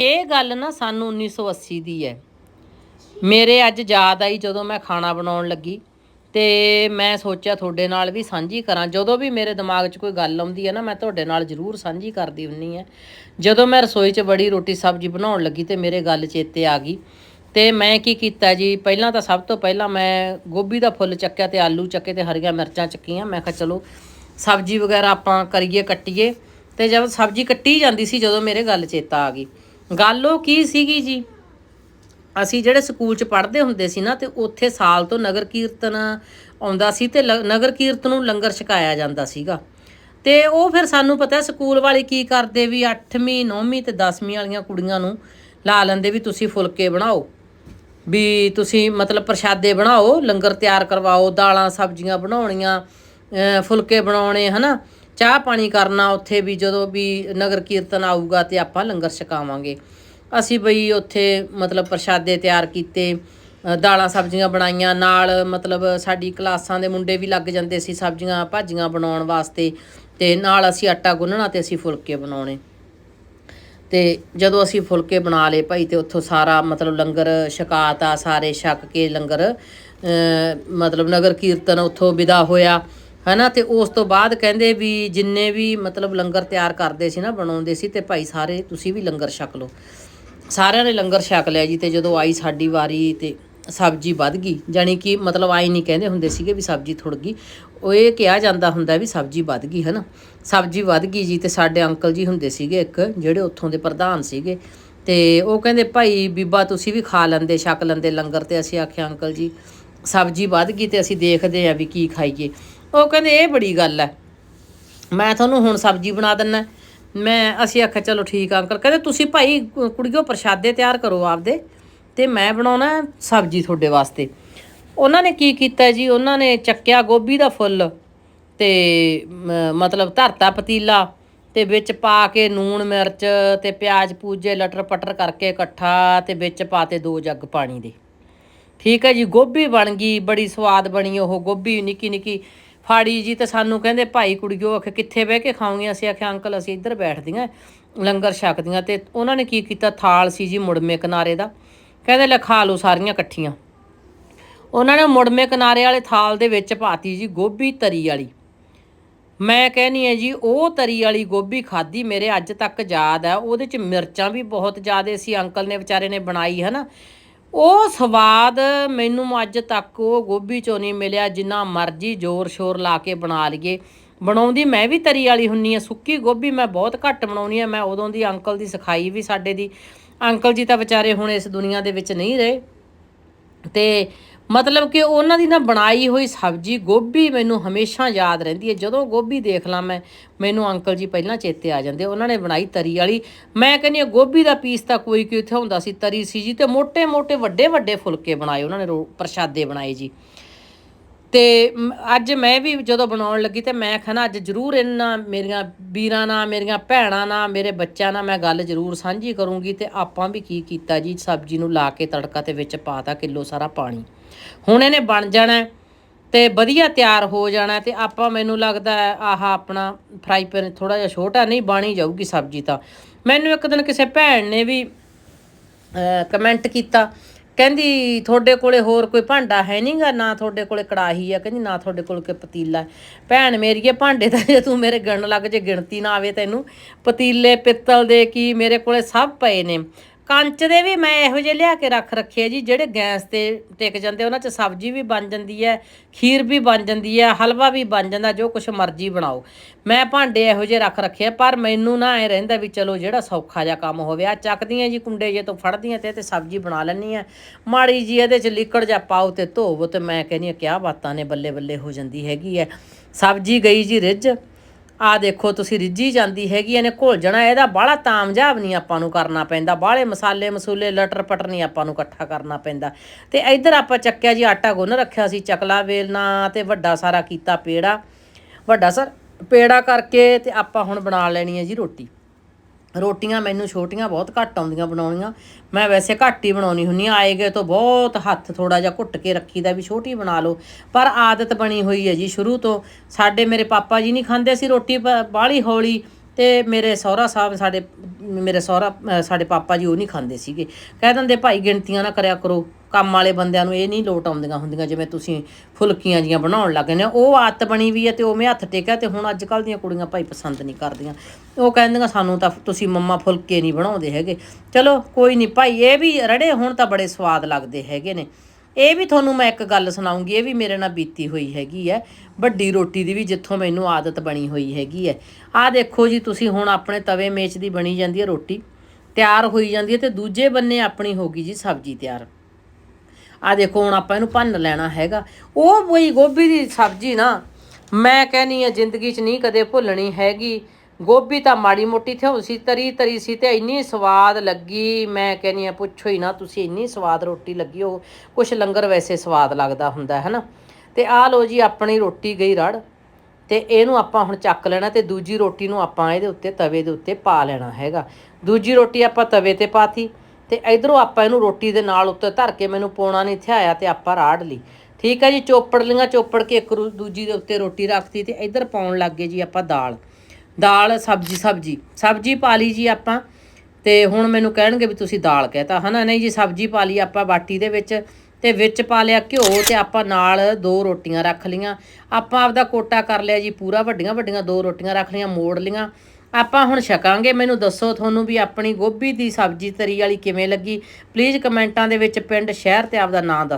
ਇਹ ਗੱਲ ਨਾ ਸਾਨੂੰ 1980 ਦੀ ਹੈ ਮੇਰੇ ਅੱਜ ਯਾਦ ਆਈ ਜਦੋਂ ਮੈਂ ਖਾਣਾ ਬਣਾਉਣ ਲੱਗੀ ਤੇ ਮੈਂ ਸੋਚਿਆ ਤੁਹਾਡੇ ਨਾਲ ਵੀ ਸਾਂਝੀ ਕਰਾਂ। ਜਦੋਂ ਵੀ ਮੇਰੇ ਦਿਮਾਗ 'ਚ ਕੋਈ ਗੱਲ ਆਉਂਦੀ ਹੈ ਨਾ, ਮੈਂ ਤੁਹਾਡੇ ਨਾਲ ਜ਼ਰੂਰ ਸਾਂਝੀ ਕਰਦੀ ਹੁੰਨੀ ਹੈ ਜਦੋਂ ਮੈਂ ਰਸੋਈ 'ਚ ਬੜੀ ਰੋਟੀ ਸਬਜ਼ੀ ਬਣਾਉਣ ਲੱਗੀ ਤੇ ਮੇਰੇ ਗੱਲ ਚੇਤੇ ਆ ਗਈ। ਤੇ ਮੈਂ ਕੀ ਕੀਤਾ ਜੀ, ਪਹਿਲਾਂ ਤਾਂ ਸਭ ਤੋਂ ਪਹਿਲਾਂ ਮੈਂ ਗੋਭੀ ਦਾ ਫੁੱਲ ਚੱਕਿਆ ਤੇ ਆਲੂ ਚੱਕੇ ਤੇ ਹਰੀਆਂ ਮਿਰਚਾਂ ਚੱਕੀਆਂ। ਮੈਂ ਕਿਹਾ ਚਲੋ ਸਬਜ਼ੀ ਵਗੈਰਾ ਆਪਾਂ ਕਰੀਏ ਕੱਟੀਏ। ਤੇ ਜਦ ਸਬਜ਼ੀ ਕੱਟੀ ਜਾਂਦੀ ਸੀ, ਜਦੋਂ ਮੇਰੇ ਗੱਲ ਚੇਤਾ ਆ ਗਈ। ਗੱਲ ਉਹ ਕੀ ਸੀਗੀ ਜੀ? ਅਸੀਂ ਜਿਹੜੇ ਸਕੂਲ 'ਚ ਪੜ੍ਹਦੇ ਹੁੰਦੇ ਸੀ ਨਾ, ਤੇ ਉੱਥੇ ਸਾਲ ਤੋਂ ਨਗਰ ਕੀਰਤਨ ਆਉਂਦਾ ਸੀ ਤੇ ਲ- ਨਗਰ ਕੀਰਤਨ ਨੂੰ ਲੰਗਰ ਛਕਾਇਆ ਜਾਂਦਾ ਸੀਗਾ। ਤੇ ਉਹ ਫਿਰ ਸਾਨੂੰ ਪਤਾ ਸਕੂਲ ਵਾਲੇ ਕੀ ਕਰਦੇ ਵੀ 8ਵੀਂ 9ਵੀਂ ਤੇ 10ਵੀਂ ਵਾਲੀਆਂ ਕੁੜੀਆਂ ਨੂੰ ਲਾ ਲੈਂਦੇ ਵੀ ਤੁਸੀਂ ਫੁਲਕੇ ਬਣਾਓ, ਵੀ ਤੁਸੀਂ ਮਤਲਬ ਪ੍ਰਸ਼ਾਦੇ ਬਣਾਓ, ਲੰਗਰ ਤਿਆਰ ਕਰਵਾਓ, ਦਾਲਾਂ ਸਬਜ਼ੀਆਂ ਬਣਾਉਣੀਆਂ ਫੁਲਕੇ ਬਣਾਉਣੇ, ਹਨਾ? ਚਾਹ ਪਾਣੀ ਕਰਨਾ ਉੱਥੇ ਵੀ ਜਦੋਂ ਵੀ ਨਗਰ ਕੀਰਤਨ ਆਊਗਾ ਤੇ ਆਪਾਂ ਲੰਗਰ ਛਕਾਵਾਂਗੇ। ਅਸੀਂ ਬਈ ਉੱਥੇ ਮਤਲਬ ਪ੍ਰਸ਼ਾਦੇ ਤਿਆਰ ਕੀਤੇ ਦਾਲਾਂ ਸਬਜ਼ੀਆਂ ਬਣਾਈਆਂ, ਨਾਲ ਮਤਲਬ ਸਾਡੀ ਕਲਾਸਾਂ ਦੇ ਮੁੰਡੇ ਵੀ ਲੱਗ ਜਾਂਦੇ ਸੀ ਸਬਜ਼ੀਆਂ ਭਾਜੀਆਂ ਬਣਾਉਣ ਵਾਸਤੇ ਤੇ ਨਾਲ ਅਸੀਂ ਆਟਾ ਗੁੰਨਣਾ ਤੇ ਅਸੀਂ ਫੁਲਕੇ ਬਣਾਉਣੇ। ਤੇ ਜਦੋਂ ਅਸੀਂ ਫੁਲਕੇ ਬਣਾ ਲਏ ਭਾਈ ਤੇ ਉੱਥੋਂ ਸਾਰਾ ਮਤਲਬ ਲੰਗਰ ਛਕਾਤਾ, ਸਾਰੇ ਛਕ ਕੇ ਲੰਗਰ ਮਤਲਬ ਨਗਰ ਕੀਰਤਨ ਉੱਥੋਂ ਵਿਦਾ ਹੋਇਆ। ਹਨਾ, ਤੇ ਉਸ ਤੋਂ ਬਾਅਦ ਕਹਿੰਦੇ ਵੀ ਜਿੰਨੇ ਵੀ ਮਤਲਬ ਲੰਗਰ ਤਿਆਰ ਕਰਦੇ ਸੀ ਨਾ, ਬਣਾਉਂਦੇ ਸੀ, ਤੇ ਭਾਈ ਸਾਰੇ ਤੁਸੀਂ ਵੀ ਲੰਗਰ ਛਕ ਲਓ। ਸਾਰਿਆਂ ਨੇ ਲੰਗਰ ਛਕ ਲਿਆ ਜੀ, ਤੇ ਜਦੋਂ ਆਈ ਸਾਡੀ ਵਾਰੀ ਤੇ ਸਬਜ਼ੀ ਵੱਧ ਗਈ, ਜਾਣੀ ਕਿ ਮਤਲਬ ਆਈ ਨਹੀਂ ਕਹਿੰਦੇ ਹੁੰਦੇ ਸੀਗੇ ਵੀ ਸਬਜ਼ੀ ਥੁੜ ਗਈ। ਉਹ ਇਹ ਕਿਹਾ ਜਾਂਦਾ ਹੁੰਦਾ ਵੀ ਸਬਜ਼ੀ ਵੱਧ ਗਈ, ਹਨਾ। ਸਬਜ਼ੀ ਵੱਧ ਗਈ ਜੀ, ਤੇ ਸਾਡੇ ਅੰਕਲ ਜੀ ਹੁੰਦੇ ਸੀਗੇ ਇੱਕ, ਜਿਹੜੇ ਉੱਥੋਂ ਦੇ ਪ੍ਰਧਾਨ ਸੀਗੇ। ਤੇ ਉਹ ਕਹਿੰਦੇ, ਭਾਈ ਬੀਬਾ ਤੁਸੀਂ ਵੀ ਖਾ ਲੈਂਦੇ, ਛਕ ਲੈਂਦੇ ਲੰਗਰ, ਤੇ ਅਸੀਂ ਆਖਿਆ, ਅੰਕਲ ਜੀ, ਸਬਜ਼ੀ ਵੱਧ ਗਈ ਤੇ ਅਸੀਂ ਦੇਖਦੇ ਆ ਵੀ ਕੀ ਖਾਈਏ। ਉਹ ਕਹਿੰਦੇ, ਇਹ ਬੜੀ ਗੱਲ ਹੈ ਮੈਂ ਤੁਹਾਨੂੰ ਹੁਣ ਸਬਜ਼ੀ ਬਣਾ ਦਿੰਨਾ ਮੈਂ, ਅਸੀਂ ਆਖਿਆ, ਚਲੋ ਠੀਕ ਆ ਅੰਕਲ। ਕਹਿੰਦੇ, ਤੁਸੀਂ ਭਾਈ ਕੁ- ਕੁੜੀਓ, ਪ੍ਰਸ਼ਾਦੇ ਤਿਆਰ ਕਰੋ ਆਪਦੇ ਤੇ ਮੈਂ ਬਣਾਉਣਾ ਸਬਜ਼ੀ ਤੁਹਾਡੇ ਵਾਸਤੇ। ਉਹਨਾਂ ਨੇ ਕੀ ਕੀਤਾ ਜੀ? ਉਹਨਾਂ ਨੇ ਚੱਕਿਆ ਗੋਭੀ ਦਾ ਫੁੱਲ ਤੇ ਮਤਲਬ ਧਰਤਾ ਪਤੀਲਾ ਤੇ ਵਿੱਚ ਪਾ ਕੇ ਨੂਣ, ਮਿਰਚ ਤੇ ਪਿਆਜ਼, ਪੂਜੇ, ਲਟਰ ਪਟਰ ਕਰਕੇ ਇਕੱਠਾ ਤੇ ਵਿੱਚ ਪਾਤੇ ਦੋ ਜੱਗ ਪਾਣੀ ਦੇ। ਠੀਕ ਹੈ ਜੀ? ਗੋਭੀ ਬਣ ਗਈ, ਬੜੀ ਸਵਾਦ ਬਣੀ ਉਹ ਗੋਭੀ ਨਿੱਕੀ ਨਿੱਕੀ ਫਾੜੀ ਜੀ ਤੇ ਸਾਨੂੰ ਕਹਿੰਦੇ, ਭਾਈ ਕੁੜੀਓ, ਆਖੇ ਕਿੱਥੇ ਬਹਿ ਕੇ ਖਾਓਗੇ? ਅਸੀਂ ਆਖਿਆ, ਅੰਕਲ, ਅਸੀਂ ਇੱਧਰ ਬੈਠਦੀਆਂ ਲੰਗਰ ਛਕਦੀਆਂ। ਤੇ ਉਹਨਾਂ ਨੇ ਕੀ ਕੀਤਾ? ਥਾਲ ਸੀ ਜੀ ਮੁੜਮੇ ਕਿਨਾਰੇ ਦਾ। ਕਹਿੰਦੇ, ਲੈ ਖਾ ਲਓ ਸਾਰੀਆਂ ਇਕੱਠੀਆਂ। ਉਹਨਾਂ ਨੇ ਮੁੜਮੇ ਕਿਨਾਰੇ ਵਾਲੇ ਥਾਲ ਦੇ ਵਿੱਚ ਪਾਤੀ ਜੀ ਗੋਭੀ ਤਰੀ ਵਾਲੀ। ਮੈਂ ਕਹਿੰਨੀ ਹੈ ਜੀ, ਉਹ ਤਰੀ ਵਾਲੀ ਗੋਭੀ ਖਾਧੀ ਮੇਰੇ ਅੱਜ ਤੱਕ ਯਾਦ ਹੈ ਉਹਦੇ ਚ ਮਿਰਚਾਂ ਵੀ ਬਹੁਤ ਜ਼ਿਆਦੇ ਸੀ। ਅੰਕਲ ਨੇ, ਵਿਚਾਰੇ ਨੇ ਬਣਾਈ ਹੈ ਨਾ ਉਹ ਸਵਾਦ ਮੈਨੂੰ ਅੱਜ ਤੱਕ ਉਹ ਗੋਭੀ ਚੋਂ ਨਹੀਂ ਮਿਲਿਆ, ਜਿੰਨਾ ਮਰਜ਼ੀ ਜ਼ੋਰ ਸ਼ੋਰ ਲਾ ਕੇ ਬਣਾ ਲਈਏ। ਬਣਾਉਂਦੀ ਮੈਂ ਵੀ ਤਰੀ ਵਾਲੀ ਹੁੰਨੀ ਆ, ਸੁੱਕੀ ਗੋਭੀ ਮੈਂ ਬਹੁਤ ਘੱਟ ਬਣਾਉਣੀ ਆ, ਮੈਂ ਉਦੋਂ ਦੀ ਅੰਕਲ ਦੀ ਸਿਖਾਈ ਵੀ ਸਾਡੇ ਦੀ। ਅੰਕਲ ਜੀ ਤਾਂ ਵਿਚਾਰੇ ਹੁਣ ਇਸ ਦੁਨੀਆ ਦੇ ਵਿੱਚ ਨਹੀਂ ਰਹੇ। ਤੇ ਮਤਲਬ ਕਿ ਉਹਨਾਂ ਦੀ ਨਾ ਬਣਾਈ ਹੋਈ ਸਬਜ਼ੀ ਗੋਭੀ ਮੈਨੂੰ ਹਮੇਸ਼ਾ ਯਾਦ ਰਹਿੰਦੀ ਹੈ। ਜਦੋਂ ਗੋਭੀ ਦੇਖ ਲਾਂ ਮੈਂ, ਮੈਨੂੰ ਅੰਕਲ ਜੀ ਪਹਿਲਾਂ ਚੇਤੇ ਆ ਜਾਂਦੇ, ਉਹਨਾਂ ਨੇ ਬਣਾਈ ਤਰੀ ਵਾਲੀ। ਮੈਂ ਕਹਿੰਦੀ ਆ ਗੋਭੀ ਦਾ ਪੀਸ ਤਾਂ ਕੋਈ ਕਿ ਉੱਥੇ ਹੁੰਦਾ ਸੀ, ਤਰੀ ਸੀ ਜੀ, ਤੇ ਮੋٹے-ਮੋٹے ਵੱਡੇ-ਵੱਡੇ ਫੁਲਕੇ ਬਣਾਏ ਉਹਨਾਂ ਨੇ ਪ੍ਰਸ਼ਾਦੇ ਬਣਾਏ ਜੀ। ਤੇ ਅੱਜ ਮੈਂ ਵੀ ਜਦੋਂ ਬਣਾਉਣ ਲੱਗੀ ਤੇ ਮੈਂ ਖਾਣਾ ਅੱਜ ਜ਼ਰੂਰ ਇਹਨਾਂ ਮੇਰੀਆਂ ਵੀਰਾਂ ਨਾਲ, ਮੇਰੀਆਂ ਭੈਣਾਂ ਨਾਲ, ਮੇਰੇ ਬੱਚਿਆਂ ਨਾਲ ਮੈਂ ਗੱਲ ਜ਼ਰੂਰ ਸਾਂਝੀ ਕਰੂੰਗੀ ਤੇ ਆਪਾਂ ਵੀ ਕੀ ਕੀਤਾ ਜੀ, ਸਬਜ਼ੀ ਨੂੰ ਲਾ ਕੇ ਤੜਕਾ ਤੇ ਵਿੱਚ ਪਾਤਾ ਕਿਲੋ ਸਾਰਾ ਪਾਣੀ। ਹੁਣ ਇਹਨੇ ਬਣ ਜਾਣਾ ਤੇ ਵਧੀਆ ਤਿਆਰ ਹੋ ਜਾਣਾ ਤੇ ਆਪਾਂ ਮੈਨੂੰ ਲੱਗਦਾ ਆਹ ਆਪਣਾ ਫਰਾਈ ਪੈਨ ਥੋੜਾ ਜਿਹਾ ਛੋਟਾ ਨਹੀਂ, ਬਾਣੀ ਜਾਊਗੀ ਸਬਜ਼ੀ ਤਾਂ। ਮੈਨੂੰ ਇੱਕ ਦਿਨ ਕਿਸੇ ਭੈਣ ਨੇ ਵੀ ਕਮੈਂਟ ਕੀਤਾ, ਕਹਿੰਦੀ ਤੁਹਾਡੇ ਕੋਲੇ ਹੋਰ ਕੋਈ ਭਾਂਡਾ ਹੈ ਨਹੀਂਗਾ ਨਾ ਤੁਹਾਡੇ ਕੋਲੇ ਕੜਾਹੀ ਆ। ਕਹਿੰਦੀ ਨਾ ਤੁਹਾਡੇ ਕੋਲ ਕੋਈ ਪਤੀਲਾ ਹੈ। ਭੈਣ ਮੇਰੀਏ ਭਾਂਡੇ ਤਾਂ ਜੇ ਤੂੰ ਮੇਰੇ ਗਿਣ ਲੱਗ ਜੇ ਗਿਣਤੀ ਨਾ ਆਵੇ ਤੈਨੂੰ, ਪਤੀਲੇ, ਪਿੱਤਲ ਦੇ ਕੀ ਮੇਰੇ ਕੋਲੇ ਸਭ ਪਏ ਨੇ। ਕੰਚ ਦੇ ਵੀ ਮੈਂ ਇਹੋ ਜਿਹੇ ਲਿਆ ਕੇ ਰੱਖ ਰੱਖੇ ਆ ਜੀ, ਜਿਹੜੇ ਗੈਸ ਤੇ ਟਿਕ ਜਾਂਦੇ, ਉਹਨਾਂ 'ਚ ਸਬਜ਼ੀ ਵੀ ਬਣ ਜਾਂਦੀ ਹੈ, ਖੀਰ ਵੀ ਬਣ ਜਾਂਦੀ ਹੈ, ਹਲਵਾ ਵੀ ਬਣ ਜਾਂਦਾ, ਜੋ ਕੁਛ ਮਰਜ਼ੀ ਬਣਾਓ। ਮੈਂ ਭਾਂਡੇ ਇਹੋ ਜਿਹੇ ਰੱਖ ਰੱਖੇ ਆ, ਪਰ ਮੈਨੂੰ ਨਾ ਐ ਰਹਿੰਦਾ ਵੀ ਚਲੋ ਜਿਹੜਾ ਸੌਖਾ ਜਿਹਾ ਕੰਮ ਹੋਵੇ ਆ ਚੱਕਦੀਆਂ ਜੀ ਕੁੰਡੇ ਜੇ ਤੋਂ ਫੜਦੀਆਂ ਤੇ ਤੇ ਸਬਜ਼ੀ ਬਣਾ ਲੈਣੀ ਆ ਮਾੜੀ ਜੀ ਇਹਦੇ 'ਚ ਲਿਕੜ ਜਾ ਪਾਓ ਤੇ ਧੋਵੋ ਤੇ ਮੈਂ ਕਹਿੰਦੀ ਆ ਕਿਆ ਬਾਤਾਂ ਨੇ ਬੱਲੇ ਬੱਲੇ ਹੋ ਜਾਂਦੀ ਹੈਗੀ ਹੈ। ਸਬਜ਼ੀ ਗਈ ਜੀ ਰਿੱਝ। ਆ ਦੇਖੋ, ਤੁਸੀਂ ਰਿੱਝੀ ਜਾਂਦੀ ਹੈਗੀ, ਇਹਨੇ ਘੁਲ ਜਾਣਾ, ਇਹਦਾ ਬਾਹਲਾ ਤਾਮਝਾਬ ਨਹੀਂ ਆਪਾਂ ਨੂੰ ਕਰਨਾ ਪੈਂਦਾ, ਬਾਹਲੇ ਮਸਾਲੇ ਮਸੂਲੇ, ਲਟਰ ਪਟਰ ਨਹੀਂ ਆਪਾਂ ਨੂੰ ਇਕੱਠਾ ਕਰਨਾ ਪੈਂਦਾ। ਤੇ ਇੱਧਰ ਆਪਾਂ ਚੱਕਿਆ ਜੀ, ਆਟਾ ਗੁੰਨ ਰੱਖਿਆ ਸੀ, ਚਕਲਾ ਵੇਲਣਾ ਤੇ ਵੱਡਾ ਸਾਰਾ ਕੀਤਾ ਪੇੜਾ। ਵੱਡਾ ਸਰ, ਪੇੜਾ ਕਰਕੇ ਤੇ ਆਪਾਂ ਹੁਣ ਬਣਾ ਲੈਣੀ ਹੈ ਜੀ ਰੋਟੀ। ਰੋਟੀਆਂ ਮੈਨੂੰ ਛੋਟੀਆਂ ਬਹੁਤ ਘੱਟ ਆਉਂਦੀਆਂ ਬਣਾਉਣੀਆਂ। ਮੈਂ ਵੈਸੇ ਘੱਟ ਹੀ ਬਣਾਉਣੀ ਹੁੰਨੀ ਆ ਆਏ ਗਏ ਤੋਂ ਬਹੁਤ ਹੱਥ ਥੋੜਾ ਜਿਹਾ ਘੁੱਟ ਕੇ ਰੱਖੀਦਾ ਵੀ ਛੋਟੀ ਬਣਾ ਲਓ। ਪਰ ਆਦਤ ਬਣੀ ਹੋਈ ਹੈ ਜੀ ਸ਼ੁਰੂ ਤੋਂ। ਸਾਡੇ ਮੇਰੇ ਪਾਪਾ ਜੀ ਨਹੀਂ ਖਾਂਦੇ ਸੀ ਰੋਟੀ ਬਾਹਲੀ ਹੌਲੀ ਤੇ ਮੇਰੇ ਸਹੁਰਾ ਸਾਹਿਬ ਸਾਡੇ, ਮੇਰੇ ਸਹੁਰਾ ਸਾਡੇ ਪਾਪਾ ਜੀ ਉਹ ਨਹੀਂ ਖਾਂਦੇ ਸੀਗੇ। ਕਹਿ ਦਿੰਦੇ, ਭਾਈ ਗਿਣਤੀਆਂ ਨਾ ਕਰਿਆ ਕਰੋ। ਕੰਮ ਵਾਲੇ ਬੰਦਿਆਂ ਨੂੰ ਇਹ ਨਹੀਂ ਲੋਟ ਆਉਂਦੀਆਂ ਹੁੰਦੀਆਂ, ਜਿਵੇਂ ਤੁਸੀਂ ਫੁਲਕੀਆਂ ਜੀਆਂ ਬਣਾਉਣ ਲੱਗ ਨੇ, ਉਹ ਆਦਤ ਬਣੀ ਵੀ ਹੈ ਤੇ ਮੈਂ ਹੱਥ ਟੇਕਿਆ ਤੇ ਹੁਣ ਅੱਜ ਕੱਲ ਦੀਆਂ ਕੁੜੀਆਂ ਭਾਈ ਪਸੰਦ ਨਹੀਂ ਕਰਦੀਆਂ। ਉਹ ਕਹਿੰਦੀਆਂ ਸਾਨੂੰ ਤਾਂ ਤੁਸੀਂ ਮੰਮਾ ਫੁਲਕੇ ਨਹੀਂ ਬਣਾਉਂਦੇ ਹੈਗੇ। ਚਲੋ, ਕੋਈ ਨਹੀਂ ਭਾਈ, ਇਹ ਵੀ ਰੜੇ, ਹੁਣ ਤਾਂ ਬੜੇ ਸਵਾਦ ਲੱਗਦੇ ਹੈਗੇ ਨੇ। ਇਹ ਵੀ ਤੁਹਾਨੂੰ ਮੈਂ ਇੱਕ ਗੱਲ ਸੁਣਾਉਂਗੀ, ਇਹ ਵੀ ਮੇਰੇ ਨਾਲ ਬੀਤੀ ਹੋਈ ਹੈਗੀ ਹੈ। ਵੱਡੀ ਰੋਟੀ ਦੀ ਵੀ ਜਿੱਥੋਂ ਮੈਨੂੰ ਆਦਤ ਬਣੀ ਹੋਈ ਹੈਗੀ ਹੈ। ਆਹ ਦੇਖੋ ਜੀ, ਤੁਸੀਂ ਹੁਣ ਆਪਣੇ ਤਵੇ ਮੇਚ ਦੀ ਬਣੀ ਜਾਂਦੀ ਹੈ ਰੋਟੀ, ਤਿਆਰ ਹੋਈ ਜਾਂਦੀ ਹੈ ਤੇ ਦੂਜੇ ਬੰਨੇ ਆਪਣੀ ਹੋ ਗਈ ਜੀ ਸਬਜ਼ੀ ਤਿਆਰ। ਆ ਦੇਖੋ, ਹੁਣ ਆਪਾਂ ਇਹਨੂੰ ਭੰਨ ਲੈਣਾ ਹੈਗਾ। ਉਹ ਕੋਈ ਗੋਭੀ ਦੀ ਸਬਜ਼ੀ ਨਾ, ਮੈਂ ਕਹਿੰਨੀ ਆ, ਜ਼ਿੰਦਗੀ 'ਚ ਨਹੀਂ ਕਦੇ ਭੁੱਲਣੀ ਹੈਗੀ। ਗੋਭੀ ਤਾਂ ਮਾੜੀ ਮੋਟੀ ਥਿਉ ਸੀ, ਤਰੀ ਤਰੀ ਸੀ ਤੇ ਇੰਨੀ ਸਵਾਦ ਲੱਗੀ। ਮੈਂ ਕਹਿੰਨੀ ਆ, ਪੁੱਛੋ ਹੀ ਨਾ, ਤੁਸੀਂ ਇੰਨੀ ਸਵਾਦ ਰੋਟੀ ਲੱਗੀ, ਉਹ ਕੁਛ ਲੰਗਰ ਵੈਸੇ ਸਵਾਦ ਲੱਗਦਾ ਹੁੰਦਾ ਹੈ ਨਾ ਤੇ ਆ ਲੋ ਜੀ, ਆਪਣੀ ਰੋਟੀ ਗਈ ਰੜ, ਤੇ ਇਹਨੂੰ ਆਪਾਂ ਹੁਣ ਚੱਕ ਲੈਣਾ ਤੇ ਦੂਜੀ ਰੋਟੀ ਨੂੰ ਆਪਾਂ ਇਹਦੇ ਉੱਤੇ, ਤਵੇ ਦੇ ਉੱਤੇ ਪਾ ਲੈਣਾ ਹੈਗਾ। ਦੂਜੀ ਰੋਟੀ ਆਪਾਂ ਤਵੇ ਤੇ ਪਾਤੀ ਤੇ ਇਧਰੋਂ ਆਪਾਂ ਇਹਨੂੰ ਰੋਟੀ ਦੇ ਨਾਲ ਉੱਤੇ ਧਰ ਕੇ ਮੈਨੂੰ ਪੋਣਾ ਨਹੀਂ ਥਿਆਇਆ ਤੇ ਆਪਾਂ ਰਾੜ ਲਈ। ਠੀਕ ਹੈ ਜੀ, ਚੋਪੜ ਲੀਆਂ, ਚੋਪੜ ਕੇ ਇੱਕ ਰੂ- ਦੂਜੀ ਦੇ ਉੱਤੇ ਰੋਟੀ ਰੱਖਤੀ ਤੇ ਇਧਰ ਪਾਉਣ ਲੱਗ ਗਏ ਜੀ ਆਪਾਂ ਦਾਲ। ਦਾਲ, ਸਬਜੀ ਸਬਜੀ। ਸਬਜੀ ਪਾ ਲਈ ਜੀ ਆਪਾਂ ਤੇ ਹੁਣ ਮੈਨੂੰ ਕਹਿਣਗੇ ਵੀ ਤੁਸੀਂ ਦਾਲ ਕਹਿਤਾ। ਹਨਾ ਨਹੀਂ ਜੀ, ਸਬਜੀ ਪਾ ਲਈ ਆਪਾਂ ਬਾਟੀ ਦੇ ਵਿੱਚ ਤੇ ਵਿੱਚ ਪਾ ਲਿਆ ਘਿਓ ਤੇ ਆਪਾਂ ਨਾਲ ਦੋ ਰੋਟੀਆਂ ਰੱਖ ਲੀਆਂ ਆਪਾਂ ਆਪਦਾ ਕੋਟਾ ਕਰ ਲਿਆ ਜੀ, ਪੂਰਾ ਵੱਡੀਆਂ ਵੱਡੀਆਂ ਦੋ ਰੋਟੀਆਂ ਰੱਖ ਲੀਆਂ ਮੋੜ ਲੀਆਂ ਆਪਾਂ ਹੁਣ ਛਕਾਂਗੇ। ਮੈਨੂੰ ਦੱਸੋ ਤੁਹਾਨੂੰ ਵੀ ਆਪਣੀ ਗੋਭੀ ਦੀ ਸਬਜ਼ੀ ਤਰੀ ਵਾਲੀ ਕਿਵੇਂ ਲੱਗੀ? ਪਲੀਜ਼ ਕਮੈਂਟਾਂ ਦੇ ਵਿੱਚ ਪਿੰਡ, ਸ਼ਹਿਰ ਤੇ ਆਪਦਾ ਨਾਂ ਦੱਸੋ